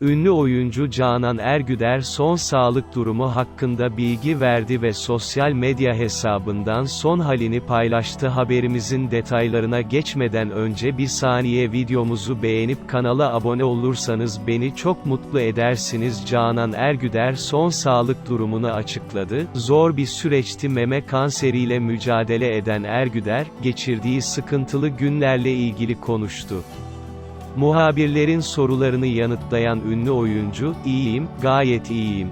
Ünlü oyuncu Canan Ergüder son sağlık durumu hakkında bilgi verdi ve sosyal medya hesabından son halini paylaştı. Haberimizin detaylarına geçmeden önce bir saniye videomuzu beğenip kanala abone olursanız beni çok mutlu edersiniz. Canan Ergüder son sağlık durumunu açıkladı. Zor bir süreçti meme kanseriyle mücadele eden Ergüder, geçirdiği sıkıntılı günlerle ilgili konuştu. Muhabirlerin sorularını yanıtlayan ünlü oyuncu, iyiyim, gayet iyiyim.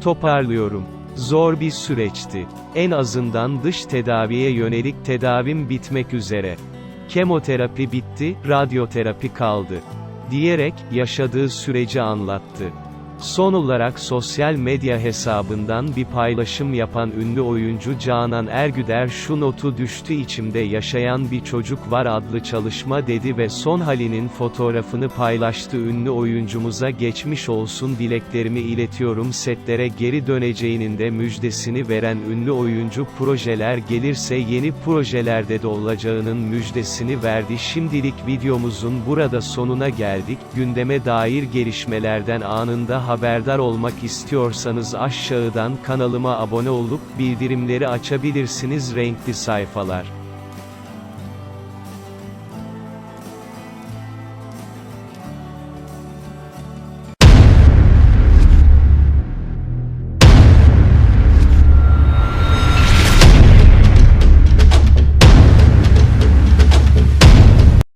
Toparlıyorum. Zor bir süreçti. En azından dış tedaviye yönelik tedavim bitmek üzere. Kemoterapi bitti, radyoterapi kaldı. Diyerek, yaşadığı süreci anlattı. Son olarak sosyal medya hesabından bir paylaşım yapan ünlü oyuncu Canan Ergüder şu notu düştü içimde yaşayan bir çocuk var adlı çalışma dedi ve son halinin fotoğrafını paylaştı. Ünlü oyuncumuza geçmiş olsun dileklerimi iletiyorum setlere geri döneceğinin de müjdesini veren ünlü oyuncu projeler gelirse yeni projelerde de olacağının müjdesini verdi. Şimdilik videomuzun burada sonuna geldik. Gündeme dair gelişmelerden anında haberdar olmak istiyorsanız aşağıdan kanalıma abone olup bildirimleri açabilirsiniz renkli sayfalar